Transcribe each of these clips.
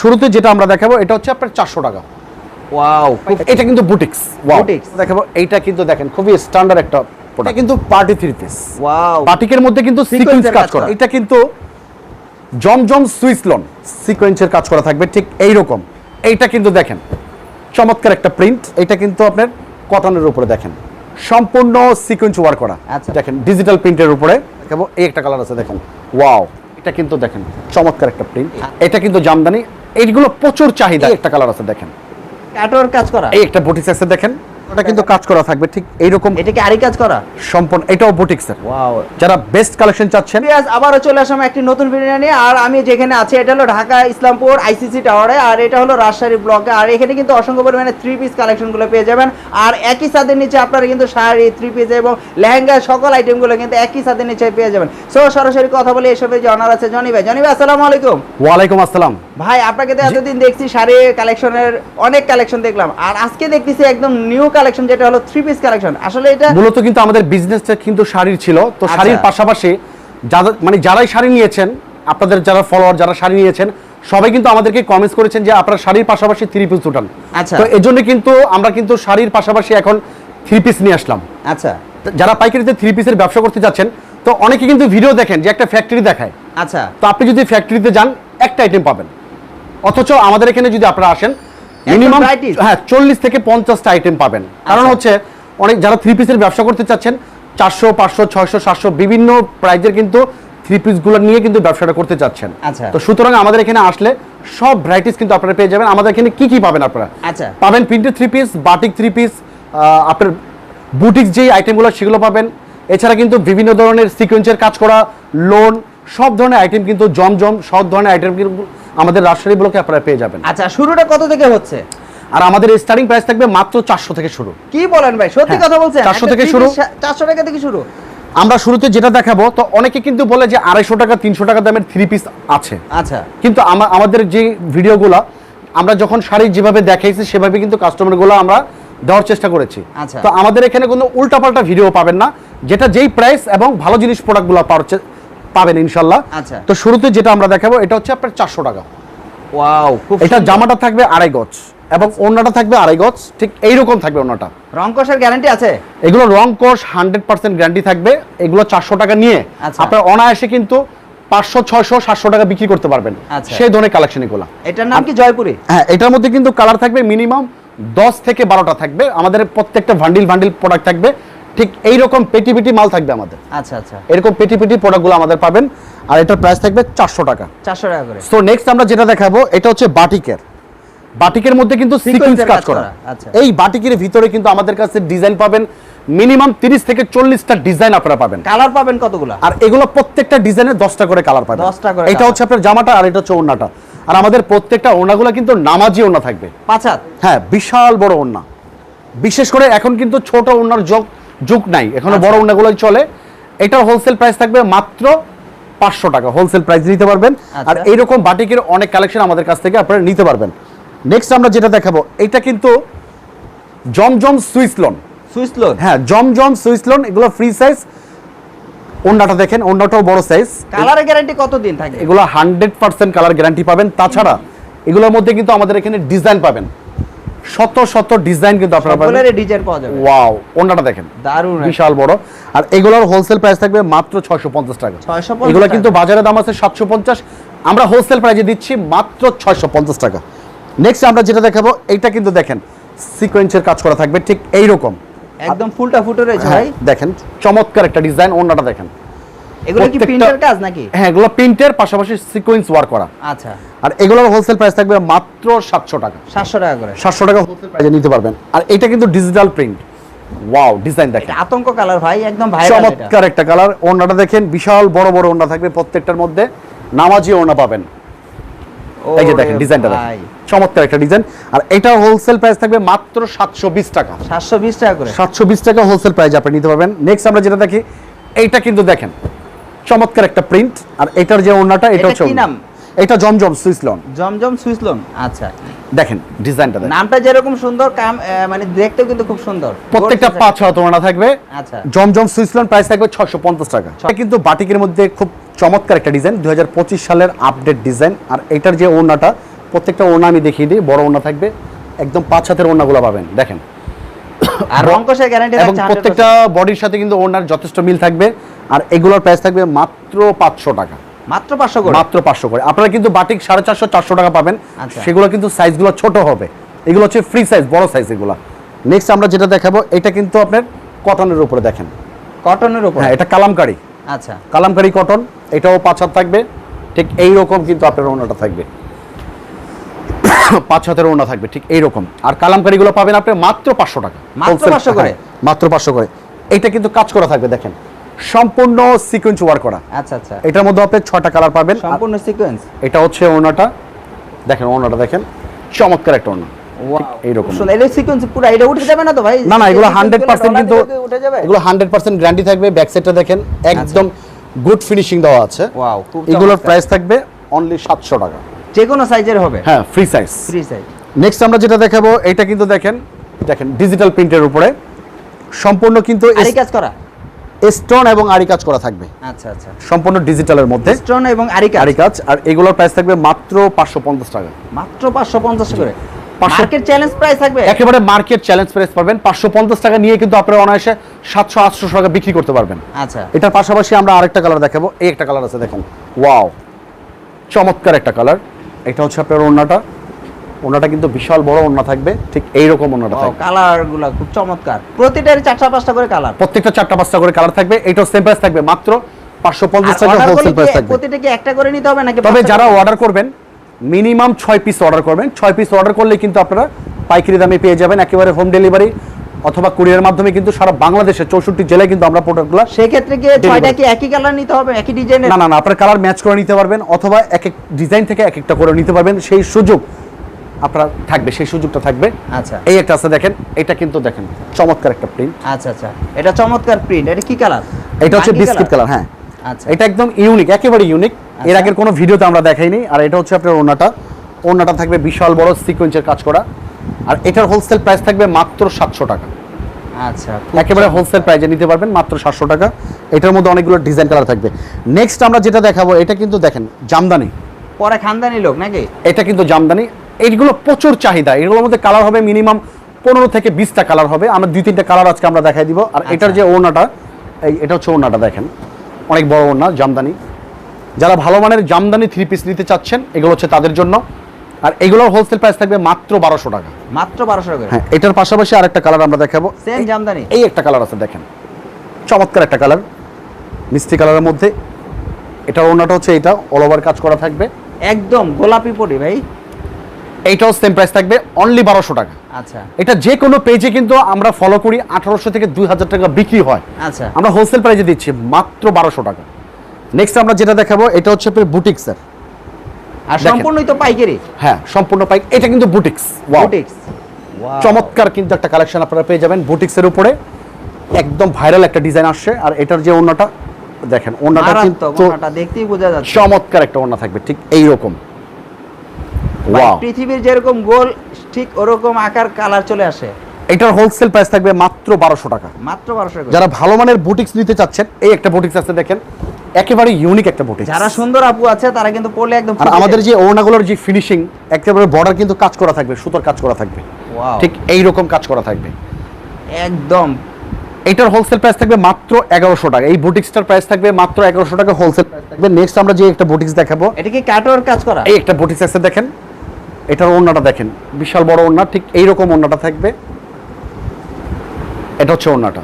শুরুতে যেটা আমরা দেখাবো এটা হচ্ছে আপনার চারশো টাকা। ওয়াও এটা কিন্তু বুটিক্স। Boutique। দেখাবো এইটা কিন্তু দেখেন খুবই স্ট্যান্ডার্ড একটা প্রোডাক্ট কিন্তু পার্টি থ্রি পিস ওয়াও বাটিকের মধ্যে কিন্তু সিকোয়েন্স কাজ করা। এটা কিন্তু জমজম সুইস লন সিকোয়েন্সের কাজ করা থাকবে ঠিক এই রকম এইটা কিন্তু দেখেন চমৎকার একটা প্রিন্ট এটা কিন্তু আপনার কটনের উপরে দেখেন। সম্পূর্ণ সিকোয়েন্স ওয়ার করা। আচ্ছা। দেখেন ডিজিটাল প্রিন্টের উপরে। দেখাবো এই একটা কালার আছে দেখেন। ওয়াও এটা কিন্তু দেখেন চমৎকার একটা প্রিন্ট এটা কিন্তু জামদানি এইগুলো প্রচুর চাহিদা একটা কালার আছে দেখেন। কাটোর কাজ করা? এই একটা বুটিক্স আছে দেখেন। ওটা কিন্তু কাজ করা থাকবে ঠিক এইরকম এটা কি আরি কাজ করা? সম্পূর্ণ এটাও বুটিক্সের ওয়াও যারা বেস্ট কালেকশন চাচ্ছেন আবারও চলে আসলাম একটি নতুন ভিডিও নিয়ে আর আমি যেখানে আছি এটা হলো ঢাকা ইসলামপুর আইসিসি টাওয়ারে আর এটা হলো রাজশাহী ব্লকে আর এখানে কিন্তু অসংখ্য পরিমাণে থ্রি পিস কালেকশনগুলো পেয়ে যাবেন। আর একই ছাদের নিচে আপনারা কিন্তু শাড়ি থ্রি পিস এবং লেহেঙ্গা সকল আইটেমগুলো কিন্তু একই ছাদের নিচে পেয়ে যাবেন। সো সরাসরি কথা বলে এসবে যে অনার আছে জনি ভাই। জনি ভাই আসসালামু আলাইকুম। ওয়ালাইকুম আসসালাম। ভাই আপনাকে তো এতদিন দেখছি শাড়ি কালেকশনের অনেক কালেকশন দেখলাম আর আজকে দেখতেছি একদম নিউ কালেকশন যেটা হলো থ্রি পিস কালেকশন আসলে এটা মূলত কিন্তু আমাদের বিজনেসটা কিন্তু শাড়ির ছিল। তো আচ্ছা। শাড়ির পাশাপাশি যাদের মানে যারাই শাড়ি নিয়েছেন আপনাদের যারা ফলোয়ার যারা শাড়ি নিয়েছেন সবাই কিন্তু আমাদেরকে কমেন্টস করেছেন যে আপনারা শাড়ির পাশাপাশি থ্রি পিস উঠান। আচ্ছা। তো এই জন্য কিন্তু আমরা কিন্তু শাড়ির পাশাপাশি এখন থ্রি পিস নিয়ে আসলাম। আচ্ছা। যারা পাইকারিতে থ্রি পিসের ব্যবসা করতে যাচ্ছেন তো অনেকে কিন্তু ভিডিও দেখেন যে একটা ফ্যাক্টরি দেখায়। আচ্ছা। তো আপনি যদি ফ্যাক্টরিতে যান একটা আইটেম পাবেন। অথচ আমাদের এখানে যদি আপনারা আসেন মিনিমাম? হ্যাঁ চল্লিশ থেকে পঞ্চাশটা আইটেম পাবেন কারণ আচ্ছা। হচ্ছে অনেক যারা থ্রি পিসের ব্যবসা করতে চাচ্ছেন চারশো পাঁচশো ছয়শো সাতশো বিভিন্ন প্রাইজের কিন্তু থ্রি পিসগুলো নিয়ে কিন্তু ব্যবসাটা করতে চাচ্ছেন আচ্ছা। তো সুতরাং আমাদের এখানে আসলে সব ভ্যারাইটিস কিন্তু আপনারা পেয়ে যাবেন আমাদের এখানে কি কি পাবেন আপনারা আচ্ছা। পাবেন printed three piece batik three piece আপনার বুটিক যেই আইটেমগুলো সেগুলো পাবেন এছাড়া কিন্তু বিভিন্ন ধরনের সিকোয়েন্সের কাজ করা লোন সব ধরনের আইটেম কিন্তু জমজম সব ধরনের আইটেম কিন্তু আমাদের রাজশাহী ব্লকে আপনারা পেয়ে যাবেন। আচ্ছা শুরুটা কত থেকে হচ্ছে? আর আমাদের স্টার্টিং প্রাইস থাকবে মাত্র চারশো থেকে শুরু। কি বলেন ভাই? সত্যি হ্যাঁ, কথা বলছেন? 400 থেকে শুরু। চারশো টাকা থেকে শুরু? আমরা শুরুতে যেটা দেখাবো তো অনেকে কিন্তু বলে যে আড়াইশো টাকা তিনশো টাকা দামের থ্রি পিস আছে। আচ্ছা। কিন্তু আমাদের যে ভিডিওগুলো আমরা যখন শাড়ি যেভাবে দেখাইছি সেভাবে কিন্তু কাস্টমারগুলো আমরা দেওয়ার চেষ্টা করেছি। আচ্ছা। তো আমাদের এখানে কোনো উল্টাপাল্টা ভিডিও পাবেন না যেটা যেই প্রাইস এবং ভালো জিনিস প্রোডাক্টগুলো পাওয়ার পাবেন ইনশাল্লাহ। আচ্ছা। তো শুরুতে যেটা আমরা দেখাবো এটা হচ্ছে আপনার চারশো টাকা। ওয়াও এটা জামাটা থাকবে আড়াই গজ এবং ওড়নাটা থাকবে আড়াই গজ। ঠিক এইরকম থাকবে ওড়নাটা। রং কষার গ্যারান্টি আছে? এগুলো রং কোর্স হান্ড্রেড পার্সেন্ট গ্যারান্টি থাকবে। এগুলো চারশো টাকা নিয়ে আচ্ছা। আপনার অনায়াসে কিন্তু পাঁচশো ছয়শো সাতশো টাকা বিক্রি করতে পারবেন। আচ্ছা। সেই ধরনের কালেকশন এগুলো। এটার নাম কি জয়পুরি? হ্যাঁ এটার মধ্যে কিন্তু কালার থাকবে মিনিমাম দশ থেকে বারোটা থাকবে। আমাদের প্রত্যেকটা ভান্ডিল ভান্ডিল প্রোডাক্ট থাকবে। ঠিক এইরকম পেটি পেটি মাল থাকবে আমাদের। আচ্ছা আচ্ছা। এরকম পেটি পেটি প্রোডাক্টগুলো আমাদের পাবেন। আর এটার প্রাইস থাকবে চারশো টাকা। চারশো টাকা করে। সো নেক্সট আমরা যেটা দেখাবো এটা হচ্ছে বাটিকের। বাটিকের মধ্যে কিন্তু সিকোয়েন্স কাজ করা। আচ্ছা। এই বাটিকের ভিতরে কিন্তু আমাদের কাছে ডিজাইন পাবেন মিনিমাম তিরিশ থেকে চল্লিশটা ডিজাইন আপনারা পাবেন। কালার পাবেন কতগুলো? আর এগুলো প্রত্যেকটা ডিজাইনের দশটা করে কালার পাবেন। 10টা করে এটা হচ্ছে আপনার জামাটা আর এটা হচ্ছে ওড়নাটা। আর আমাদের প্রত্যেকটা ওড়নাগুলো কিন্তু নামাজি ওড়না থাকবে। পাঁচ হাত? হ্যাঁ বিশাল বড় ওড়না। বিশেষ করে এখন কিন্তু ছোট ওড়নার যোগ যুগ নাই। এখনও আচ্ছা। বড় ওড়নাগুলোই চলে। এটার হোলসেল প্রাইস থাকবে মাত্র পাঁচশো টাকা। হোলসেল প্রাইস নিতে পারবেন। আর আচ্ছা। এইরকম বাটিকের অনেক কালেকশন আমাদের কাছ থেকে আপনারা নিতে পারবেন। নেক্সট আমরা যেটা দেখাবো এটা কিন্তু Zamzam Swiss lawn switch load হ্যাঁ জমজম সুইস লোন এগুলো ফ্রি সাইজ ওড়নাটা দেখেন ওড়নাটাও বড় সাইজ কালারের গ্যারান্টি কতদিন থাকে এগুলো হান্ড্রেড পার্সেন্ট কালার গ্যারান্টি পাবেন। তাছাড়া এগুলোর মধ্যে কিন্তু আমাদের এখানে ডিজাইন পাবেন। শত শত ডিজাইন কিন্তু আপনারা পাবেন। ডিজাইন পাওয়া যাবে। ওয়াও ওন্নাটা দেখেন। দারুণ বিশাল বড়। আর এগুলোর হোলসেল প্রাইস থাকবে মাত্র ছয়শো পঞ্চাশ টাকা। 650 এগুলো কিন্তু বাজারে দাম আছে সাতশো পঞ্চাশ। আমরা হোলসেল প্রাইসে দিচ্ছি মাত্র ছয়শো পঞ্চাশ টাকা। নেক্সট আমরা যেটা দেখাবো এটা কিন্তু দেখেন সিকোয়েন্সের কাজ করা থাকবে ঠিক এইরকম। একদম ফুলটা ফুটে রয়েছে হ্যাঁ, ভাই। দেখেন চমৎকার একটা ডিজাইন ওন্নাটা দেখেন। এগুলো কি প্রিন্টের কাজ নাকি? হ্যাঁ এগুলো প্রিন্টের পাশাপাশি সিকোয়েন্স ওয়ার করা। আচ্ছা। আর এগুলোর হোলসেল প্রাইস থাকবে মাত্র সাতশো টাকা। সাতশো টাকা করে। সাতশো টাকা হোলসেল প্রাইসে নিতে পারবেন। আর এটা কিন্তু ডিজিটাল প্রিন্ট ওয়াও ডিজাইন দেখেন। আতঙ্ক কালার ভাই একদম ভাইরাল চমৎকার একটা কালার ওড়নাটা দেখেন বিশাল বড় বড় ওড়না থাকবে প্রত্যেকটার মধ্যে। নামাজি ওড়না পাবেন। এই যে দেখেন ডিজাইনটা দেখেন। চমৎকার একটা ডিজাইন আর এটা হোলসেল প্রাইস থাকবে মাত্র সাতশো বিশ টাকা। সাতশো বিশ টাকা করে। সাতশো বিশ টাকা হোলসেল প্রাইস আপনি নিতে পারবেন। নেক্সট আমরা যেটা দেখি এইটা কিন্তু দেখেন। চমৎকার একটা প্রিন্ট আর এটার যে ওড়নাটা এটা হচ্ছে নাম? এটা Zamzam Swiss lawn Zamzam Swiss lawn আচ্ছা। দেখেন ডিজাইনটা দেখেন। নামটা যেরকম সুন্দর কাম মানে দেখতেও কিন্তু খুব সুন্দর। প্রত্যেকটা পাঁচ হাত ওড়না থাকবে। আচ্ছা। জমজম সুইসল্যান্ড প্রাইস থাকবে ছশো পঞ্চাশ টাকা। এটা কিন্তু বাটিকের মধ্যে খুব চমৎকার একটা ডিজাইন দুই হাজার পঁচিশ সালের আপডেট ডিজাইন আর এটার যে ওড়নাটা প্রত্যেকটা ওড়না আমি দেখিয়ে দিই বড় ওড়না থাকবে। একদম পাঁচ হাতের ওড়নাগুলো পাবেন দেখেন। আর রং রংকশের গ্যারান্টি এবং প্রত্যেকটা বডির সাথে কিন্তু ওড়নার যথেষ্ট মিল থাকবে। আর এগুলোর প্রাইস থাকবে মাত্র পাঁচশো টাকা। মাত্র পাঁচশো করে? মাত্র পাঁচশো করে। আপনারা কিন্তু বাটিক সাড়ে চারশো চারশো টাকা পাবেন। আচ্ছা। সেগুলো কিন্তু সাইজগুলো ছোট হবে। এগুলো হচ্ছে ফ্রি সাইজ বড় সাইজ এগুলো। নেক্সট আমরা যেটা দেখাবো এটা কিন্তু আপনার কটনের উপরে দেখেন। কটনের উপর? হ্যাঁ এটা কালামকারি। আচ্ছা। কালামকারি কটন এটাও পাঁচ হাত থাকবে। ঠিক এই রকম কিন্তু আপনার ওনাটা থাকবে। পাঁচ হাতের ওনা থাকবে ঠিক এইরকম। আর কালামকারিগুলো পাবেন আপনি মাত্র পাঁচশো টাকা। মাত্র পাঁচশো করে? হ্যাঁ, মাত্র পাঁচশো করে। এটা কিন্তু কাজ করা থাকবে দেখেন। সম্পূর্ণ সিকোয়েন্স ওয়ার করা। আচ্ছা আচ্ছা। এটার মধ্যে আপনি ছটা কালার পাবেন। সম্পূর্ণ সিকোয়েন্স এটা হচ্ছে ওড়নাটা। দেখেন ওড়নাটা দেখেন। চমৎকার একটা ওড়না। এইরকম। এটা সিকোয়েন্স পুরো এটা উঠে যাবে না তো ভাই? না না এগুলো এই হান্ড্রেড sequence পার্সেন্টগুলো কিন্তু উঠে যাবে? এগুলো হান্ড্রেড পার্সেন্ট গ্যারান্টি থাকবে। ব্যাক সাইডটা দেখেন একদম গুড ফিনিশিং দেওয়া আছে। ওয়াও এগুলোর প্রাইস থাকবে অনলি সাতশো টাকা। যে কোনো সাইজের হবে? হ্যাঁ free size free size next আমরা যেটা দেখাবো এটা কিন্তু দেখেন দেখেন ডিজিটাল প্রিন্টের উপরে। সম্পূর্ণ কিন্তু আরি কাজ করা? স্টোন এবং আরি কাজ করা থাকবে। আচ্ছা আচ্ছা। সম্পূর্ণ ডিজিটালের মধ্যে। স্টোন এবং আরি কাজ? আরি কাজ আর এগুলোর প্রাইস থাকবে মাত্র পাঁচশো পঞ্চাশ টাকা। মাত্র 550 করে? 500 মার্কেট চ্যালেঞ্জ প্রাইস থাকবে? একেবারে মার্কেট চ্যালেঞ্জ প্রাইস পাবেন। পাঁচশো পঞ্চাশ টাকা নিয়ে কিন্তু আপনারা অনায়াসে সাতশো আটশো টাকা বিক্রি করতে পারবেন। আচ্ছা। এটার পাশাপাশি আমরা আরেকটা কালার দেখাবো। এই একটা কালার আছে দেখেন। ওয়াও চমৎকার একটা কালার এটা হচ্ছে আপনার ওড়নাটা। ওড়নাটা কিন্তু বিশাল বড় ওড়না থাকবে ঠিক এইরকম ওড়নাটা থাকবে। কালারগুলা খুব চমৎকার। প্রতিটারই চারটা পাঁচটা করে কালার। প্রত্যেকটা চারটা পাঁচটা করে কালার থাকবে এটাও সেম প্রাইস থাকবে মাত্র পাঁচশো পঞ্চাশ টাকা হোলসেল প্রাইস থাকবে। প্রতিটা কি একটা করে নিতে হবে নাকি তবে যারা অর্ডার করবেন মিনিমাম ছয় পিস অর্ডার করবেন। ছয় পিস অর্ডার করলে কিন্তু আপনারা পাইকারি দামে পেয়ে যাবেন একেবারে হোম ডেলিভারি অথবা কুরিয়ার মাধ্যমে কিন্তু সারা বাংলাদেশে চৌষট্টি জেলায় কিন্তু আমরা প্রোডাক্টগুলো সেক্ষেত্রে কি ছয়টা কি একই কালার নিতে হবে একই ডিজাইনের না না না আপনার কালার ম্যাচ করে নিতে পারবেন অথবা এক এক ডিজাইন থেকে এক একটা করে নিতে পারবেন সেই সুযোগ আপনার থাকবে সেই সুযোগটা থাকবে। আচ্ছা। এই একটা আছে দেখেন এটা কিন্তু দেখেন চমৎকার একটা প্রিন্ট আচ্ছা আচ্ছা। এটা চমৎকার প্রিন্ট এটা কি কালার এটা হচ্ছে বিস্কিট কালার হ্যাঁ। আচ্ছা। এটা একদম ইউনিক একেবারে ইউনিক এর আচ্ছা। আগের কোনো ভিডিওতে আমরা দেখাইনি আর এটা হচ্ছে আপনার ওনাটা ওনাটা থাকবে বিশাল বড় সিকোয়েন্সের কাজ করা। আর এটার হোলসেল প্রাইস থাকবে মাত্র সাতশো টাকা। আচ্ছা একেবারে হোলসেল প্রাইজে নিতে পারবেন মাত্র সাতশো টাকা। এটার মধ্যে অনেকগুলো ডিজাইন কালার থাকবে। নেক্সট আমরা যেটা দেখাবো এটা কিন্তু দেখেন জামদানি। পরে খানদানি লোক নাকি? এটা কিন্তু জামদানি এইগুলো প্রচুর চাহিদা। এগুলোর মধ্যে কালার হবে মিনিমাম পনেরো থেকে বিশটা কালার হবে। আমরা দুই তিনটা কালার আজকে আমরা দেখাই দিব। আর এটার আচ্ছা। যে ওড়নাটা এই এটা হচ্ছে ওড়নাটা দেখেন। অনেক বড় ওড়না জামদানি। যারা ভালো মানের জামদানি থ্রি পিস নিতে চাচ্ছেন এগুলো হচ্ছে তাদের জন্য। আর এগুলোর হোলসেল প্রাইস থাকবে মাত্র বারোশো টাকা। মাত্র বারোশো টাকা হ্যাঁ এটার পাশাপাশি আরেকটা কালার আমরা দেখাবো। সেম জামদানি? এই একটা কালার আছে দেখেন। চমৎকার একটা কালার মিষ্টি কালারের মধ্যে। এটা ওড়নাটা হচ্ছে এটা অল ওভার কাজ করা থাকবে। একদম গোলাপি পরি ভাই। এইটাও সেম প্রাইস থাকবে অনলি বারোশো টাকা। আচ্ছা। এটা যে কোনো পেজে কিন্তু আমরা ফলো করি আঠারোশো থেকে দুই হাজার টাকা বিক্রি হয়। আচ্ছা। আমরা হোলসেল প্রাইসে দিচ্ছি মাত্র বারোশো টাকা। নেক্সট আমরা যেটা দেখাবো এটা হচ্ছে বুটিক্সের আর সম্পূর্ণই তো পাইকারি? হ্যাঁ সম্পূর্ণ পাইক এটা কিন্তু বুটিক্স বুটিক্স চমৎকার কিন্তু একটা কালেকশন আপনারা পেয়ে যাবেন বুটিক্সের উপরে। একদম ভাইরাল একটা ডিজাইন আসছে। আর এটার যে ওড়নাটা দেখেন ওড়নাটা কিন্তু দেখতেই বোঝা যাচ্ছে। চমৎকার একটা ওড়না থাকবে ঠিক এই রকম পৃথিবীর যেরকম গোল ঠিক ওরকম আকার কালার চলে আসে। এটার হোলসেল প্রাইস থাকবে মাত্র বারোশো টাকা। মাত্র বারোশো করে যারা ভালো মানের বুটিক্স নিতে চাচ্ছেন এই একটা বুটিক্স আছে দেখেন একেবারে ইউনিক একটা বুটিক্স যারা সুন্দর আপু আছে তারা কিন্তু পড়লে একদম আর আমাদের যে ওড়নাগুলোর যে ফিনিশিং একেবারে বর্ডার কিন্তু কাজ করা থাকবে সুতোর কাজ করা থাকবে। ঠিক এই রকম কাজ করা থাকবে। একদম। এটার হোলসেল প্রাইস থাকবে মাত্র এগারোশো টাকা। এই বুটিক্সটার প্রাইস থাকবে মাত্র এগারোশো টাকা হোলসেল প্রাইস থাকবে। নেক্সট আমরা যে একটা বুটিক্স দেখাবো এটা কি কাটোর কাজ করা? এই একটা বুটিক্স আছে দেখেন। এটার ওড়নাটা দেখেন বিশাল বড় ওড়না ঠিক এইরকম ওড়নাটা থাকবে। এটা হচ্ছে ওড়নাটা।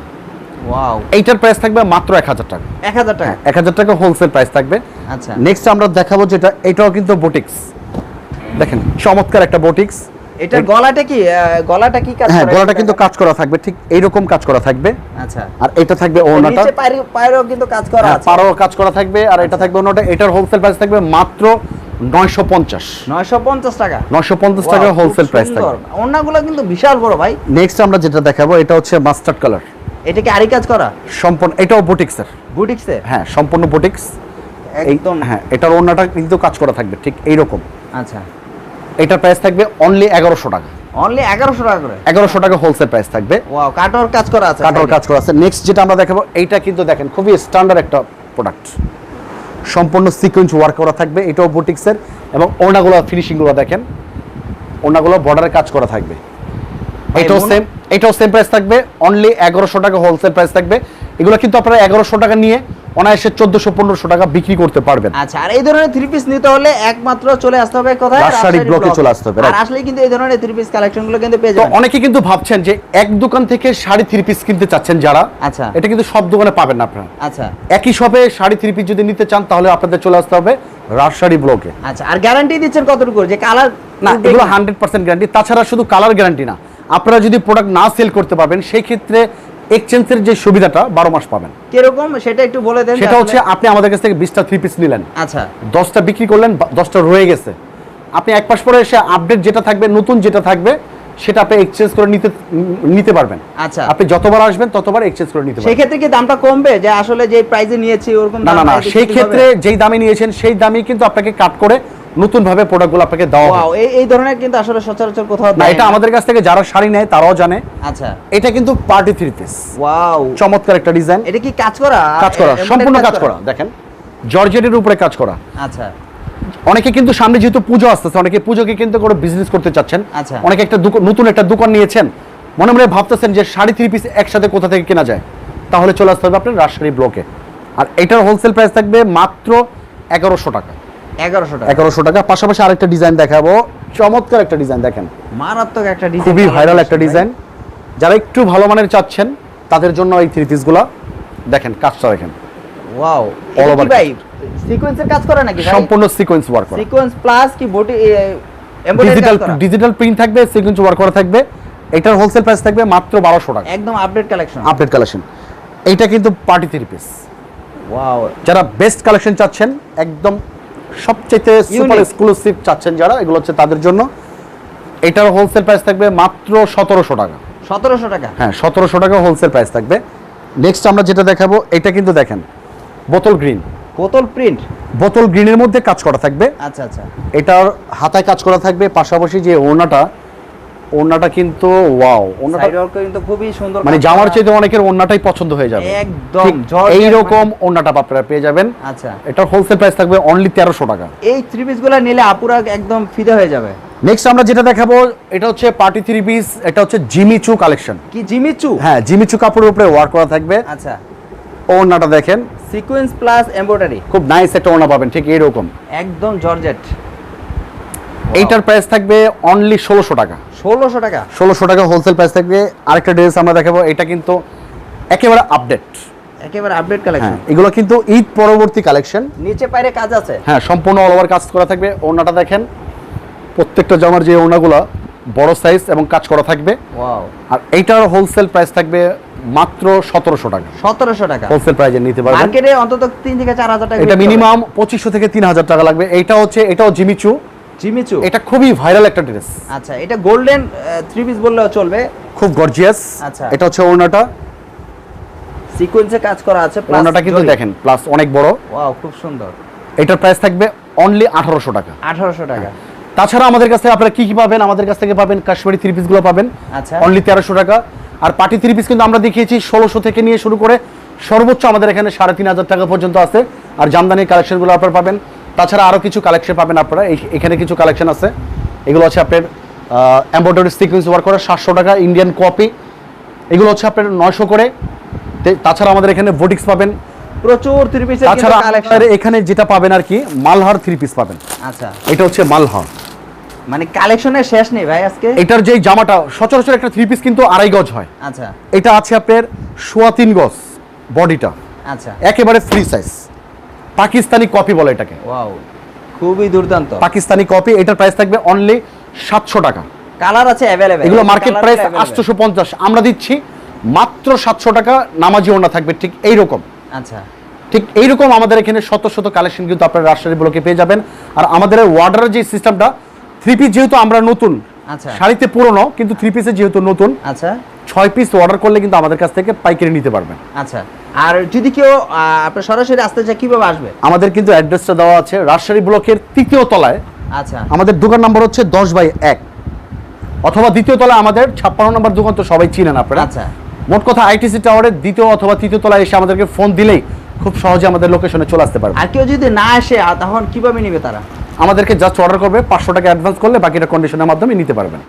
এইটার প্রাইস থাকবে মাত্র এক হাজার টাকা। এক হাজার টাকা? এক হাজার টাকা হোলসেল প্রাইস থাকবে। আচ্ছা। নেক্সট আমরা দেখাবো যেটা এটাও কিন্তু বুটিক্স দেখেন চমৎকার একটা বুটিক্স এটার গলাটা কি গলাটা কি কাজ হ্যাঁ গলাটা কিন্তু কাজ করা থাকবে ঠিক এইরকম কাজ করা থাকবে। আচ্ছা। আর এটা থাকবে ওড়নাটা। নিচে পায়ের পায়েরও কিন্তু কাজ করা হ্যাঁ, আছে। পাড়ও কাজ করা থাকবে আর এটা থাকবে ওড়নাটা। এটার হোলসেল প্রাইস থাকবে মাত্র নয়শো পঞ্চাশ। 950 টাকা। নয়শো পঞ্চাশ Wow, টাকা হোলসেল প্রাইস ওড়নাগুলো কিন্তু বিশাল বড় ভাই। নেক্সট আমরা যেটা দেখাবো এটা হচ্ছে মাস্টার্ড কালার এটা কি আরি কাজ করা? সম্পূর্ণ এটাও বুটিক্সের বুটিক্সে হ্যাঁ সম্পূর্ণ বুটিক্স একদম। হ্যাঁ এটার কিন্তু কাজ করা থাকবে ঠিক আচ্ছা। প্রাইস থাকবে অনলি টাকা। অনলি 1100 টাকা করে? টাকা হোলসেল প্রাইস থাকবে। ওয়াও কাটোর কাজ করা আছে। কাটার কাজ করা আছে। নেক্সট যেটা আমরা দেখাবো এইটা কিন্তু দেখেন খুবই স্ট্যান্ডার্ড একটা প্রোডাক্ট সম্পূর্ণ সিকোয়েন্স ওয়ার্ক করা থাকবে এটাও বুটিক্সের এবং ওনাগুলো ফিনিশিংগুলো দেখেন ওনাগুলো বর্ডারে কাজ করা থাকবে। এটাও সেম এটাও সেম প্রাইস থাকবে অনলি এগারোশো টাকা হোলসেল প্রাইস থাকবে। এগুলো কিন্তু আপনারা এগারোশো টাকা নিয়ে অনায়াসে চোদ্দশো পনেরোশো টাকা বিক্রি করতে পারবেন। আচ্ছা আর এই ধরনের থ্রি পিস নিতে হলে একমাত্র চলে আসতে হবে কোথায়? রাজশাহী ব্লকে। চলে আসতে হবে, আর right. কিন্তু এই ধরনের থ্রি পিস কালেকশনগুলো কিন্তু পেয়ে যাবেন। অনেকে কিন্তু ভাবছেন যে এক দোকান থেকে শাড়ি থ্রি পিস কিনতে চাচ্ছেন যারা আচ্ছা। এটা কিন্তু সব দোকানে পাবেন না আপনারা। আচ্ছা। একই শপে শাড়ি থ্রি পিস যদি নিতে চান তাহলে আপনাদের চলে আসতে হবে রাজশাহী ব্লকে আচ্ছা আর গ্যারান্টি দিচ্ছেন কতটুকু? যে কালার না এগুলো হান্ড্রেড পার্সেন্ট গ্যারান্টি তাছাড়া শুধু কালার গ্যারান্টি না। আপনারা যদি প্রোডাক্ট না সেল করতে পারবেন সেই ক্ষেত্রে এক্সচেঞ্জের যে সুবিধাটা বারো মাস পাবেন। কীরকম? সেটা একটু বলে দেন সেটা হচ্ছে আপনি আমাদের কাছ থেকে বিশটা থ্রি পিস নিলেন। আচ্ছা। দশটা বিক্রি করলেন দশটা রয়ে গেছে। আপনি এক মাস পরে এসে আপডেট যেটা থাকবে নতুন যেটা থাকবে সেটা আপনি এক্সচেঞ্জ করে নিতে নিতে পারবেন। আচ্ছা। আপনি যতবার আসবেন ততবার এক্সচেঞ্জ করে নিতে সেই ক্ষেত্রে কি দামটা কমবে? যে আসলে যে প্রাইসে নিয়েছি ওরকম না না সেই ক্ষেত্রে যেই দামে নিয়েছেন সেই দামই কিন্তু আপনাকে কাট করে নতুন ভাবে প্রোডাক্টগুলো আপনাকে দেওয়া এই এই ধরনের কিন্তু আসলে সচরাচর কোথাও না এটা আমাদের কাছ থেকে যারা শাড়ি নেয় তারাও জানে। আচ্ছা। এটা কিন্তু পার্টি থ্রি পিস ওয়াও চমৎকার একটা ডিজাইন এটা কি কাজ করা? কাজ করা সম্পূর্ণ কাজ করা? দেখেন। জর্জেটের উপরে কাজ করা। আচ্ছা। অনেকে কিন্তু সামনে যেহেতু পুজো আসতেছে অনেকে পুজোকে কিন্তু করে বিজনেস করতে চাচ্ছেন। আচ্ছা। অনেকে একটা নতুন একটা দোকান নিয়েছেন। মনে মনে ভাবতেছেন যে শাড়ি থ্রি পিস একসাথে কোথা থেকে কেনা যায়? তাহলে চলে আসতে হবে আপনার রাজশাহী ব্লকে আর এটার হোলসেল প্রাইস থাকবে মাত্র এগারোশো টাকা। এগারোশো টাকা। এগারোশো টাকা। পাশাপাশি আরেকটা ডিজাইন দেখাবো। চমৎকার একটা ডিজাইন দেখেন। মারাত্মক একটা ডিজাইন খুবই ভাইরাল একটা ডিজাইন যারা একটু ভালো মানের চাচ্ছেন তাদের জন্য এই থ্রি পিসগুলো দেখেন কাজটা দেখেন। ওয়াও এটা over কি ভাই সিকোয়েন্সের কাজ করা নাকি সম্পূর্ণ সিকোয়েন্স ওয়ার্ক করা। সিকোয়েন্স প্লাস কি বডি ডিজিটাল ডিজিটাল প্রিন্ট থাকবে সিকোয়েন্স ওয়ার্ক করা থাকবে। এটার হোলসেল প্রাইস থাকবে মাত্র বারোশো টাকা। একদম আপডেট কালেকশন আপডেট কালেকশন এইটা কিন্তু পার্টি থ্রি পিস ওয়াও যারা বেস্ট কালেকশন চাচ্ছেন একদম সবচেয়ে সুপার এক্সক্লুসিভ চাচ্ছেন যারা এগুলো হচ্ছে তাদের জন্য। এটার হোলসেল প্রাইস থাকবে মাত্র সতেরোশো টাকা। সতেরোশো টাকা? হ্যাঁ সতেরোশো টাকা হোলসেল প্রাইস থাকবে। নেক্সট আমরা যেটা দেখাবো এটা কিন্তু দেখেন বোতল গ্রিন বোতল প্রিন্ট বোতল গ্রিনের মধ্যে কাজ করা থাকবে। আচ্ছা আচ্ছা। এটার হাতায় কাজ করা থাকবে পাশাপাশি যে ওড়নাটা ওড়নাটা কিন্তু ওয়াও। ওড়নাটা কিন্তু খুবই সুন্দর মানে জামার। চাইতে অনেকের ওড়নাটাই পছন্দ হয়ে যাবে। একদম জর্জেট এইরকম ওড়নাটা আপনারা পেয়ে যাবেন। আচ্ছা। এটার হোলসেল প্রাইস থাকবে অনলি তেরোশো টাকা। এই থ্রি পিসগুলো নিলে আপুরা একদম ফিদা হয়ে যাবে। নেক্সট আমরা যেটা দেখাবো এটা হচ্ছে পার্টি থ্রি পিস এটা হচ্ছে জিমিচু কালেকশন কি জিমিচু হ্যাঁ জিমিচু কাপড়ের উপরে ওয়ার্ক করা থাকবে। আচ্ছা। ওড়নাটা দেখেন। সিকোয়েন্স প্লাস এমব্রয়ডারি খুব নাইস একটা ওড়না পাবেন ঠিক এইরকম। একদম জর্জেট। এইটার প্রাইস থাকবে অনলি ষোলোশো টাকা। ষোলোশো টাকা। ষোলোশো টাকা হোলসেল প্রাইস থাকবে। আরেকটা ড্রেস আমরা দেখাবো। এটা কিন্তু একেবারে আপডেট একেবারে আপডেট হ্যাঁ কালেকশন এগুলো কিন্তু ঈদ পরবর্তী কালেকশন নিচে পাইরে কাজ আছে। হ্যাঁ সম্পূর্ণ অল ওভার কাজ করা থাকবে। ওড়নাটা দেখেন। প্রত্যেকটা জামার যে ওড়নাগুলো বড় সাইজ এবং কাজ করা থাকবে। আর এইটার হোলসেল প্রাইস থাকবে মাত্র সতেরোশো টাকা। সতেরোশো টাকা। হোলসেল প্রাইজে নিতে পারবেন। মার্কেটে অন্তত তিন থেকে চার হাজার টাকা এটা মিনিমাম পঁচিশশো থেকে তিন হাজার টাকা লাগবে। এইটা হচ্ছে এটাও জিমিচু জিমিচু এটা খুবই ভাইরাল একটা ড্রেস। আচ্ছা এটা গোল্ডেন থ্রি পিস বললেও চলবে। খুব গর্জিয়াস আচ্ছা। এটা হচ্ছে ওড়নাটা। সিকোয়েন্সে কাজ করা আছে ওড়নাটা কিন্তু দেখেন প্লাস অনেক বড়। ওয়াও খুব সুন্দর। এটার প্রাইস থাকবে অনলি আঠারোশো টাকা। আঠারোশো টাকা। তাছাড়া আমাদের কাছ আপনারা কি কি পাবেন? আমাদের কাছ থেকে পাবেন কাশ্মীরি থ্রি পিসগুলো পাবেন। আচ্ছা। অনলি তেরোশো টাকা। আর পার্টি থ্রি পিস কিন্তু আমরা দেখিয়েছি ষোলোশো থেকে নিয়ে শুরু করে সর্বোচ্চ আমাদের এখানে সাড়ে তিন হাজার টাকা পর্যন্ত আছে। আর জামদানির কালেকশনগুলো আপনারা পাবেন। তাছাড়া আরও কিছু কালেকশন পাবেন আপনারা। এখানে কিছু কালেকশন আছে। এগুলো হচ্ছে আপনার এম্ব্রয়ডারি সিকুয়েন্স ওয়ার্ক করা সাতশো টাকা ইন্ডিয়ান কপি এগুলো হচ্ছে আপনার নয়শো করে। তাছাড়া আমাদের এখানে বোটিক্স পাবেন। প্রচুর থ্রি পিসের তাছাড়া এখানে যেটা পাবেন আর কি মালহার থ্রি পিস পাবেন। আচ্ছা। এটা হচ্ছে মালহার। মানে কালেকশনের শেষ নেই ভাই আজকে? এটার যে জামাটা সচরাচর একটা থ্রি পিস কিন্তু আড়াই গজ হয়। আচ্ছা। এটা আছে আপনার সোয়া তিন গজ বডিটা। আচ্ছা। একেবারে ফ্রি সাইজ পাকিস্তানি কপি বলে এটাকে। ওয়াও খুবই দুর্দান্ত। পাকিস্তানি কপি এটার প্রাইস থাকবে অনলি সাতশো টাকা। কালার আছে অ্যাভেলেবেল এগুলো মার্কেট প্রাইস আটশোশো পঞ্চাশ আমরা দিচ্ছি মাত্র সাতশো টাকা নামাজি ওনা থাকবে ঠিক এইরকম। আচ্ছা। ঠিক এইরকম আমাদের এখানে শত শত কালেকশন কিন্তু আপনারা রাজশাহী ব্লকে পেয়ে যাবেন। আর আমাদের ওয়ার্ডারের যে সিস্টেমটা থ্রি পিস যেহেতু আমরা নতুন। শাড়িতে পুরনো কিন্তু থ্রি পিসে যেহেতু নতুন আচ্ছা। ছয় পিস অর্ডার করলে কিন্তু আমাদের কাছ থেকে পাইকারি নিতে পারবেন। আচ্ছা। আর যদি কেউ আপনার সরাসরি আসতে চায় কীভাবে আসবে? আমাদের কিন্তু অ্যাড্রেসটা দেওয়া আছে রাজশাহী ব্লকের তৃতীয় তলায়। আচ্ছা। আমাদের দোকান নম্বর হচ্ছে দশ বাই এক। অথবা দ্বিতীয় তলায় আমাদের ছাপ্পান্ন নম্বর দোকান তো সবাই চিনেন আপনারা। আচ্ছা। মোট কথা আইটিসি টাওয়ারের দ্বিতীয় অথবা তৃতীয় তলায় এসে আমাদেরকে ফোন দিলেই খুব সহজে আমাদের লোকেশনে চলে আসতে পারবে। আর কেউ যদি না আসে তখন কীভাবে নিবে তারা? আমাদেরকে জাস্ট অর্ডার করবে পাঁচশো টাকা অ্যাডভান্স করলে বাকিটা কন্ডিশনের মাধ্যমে নিতে পারবেন।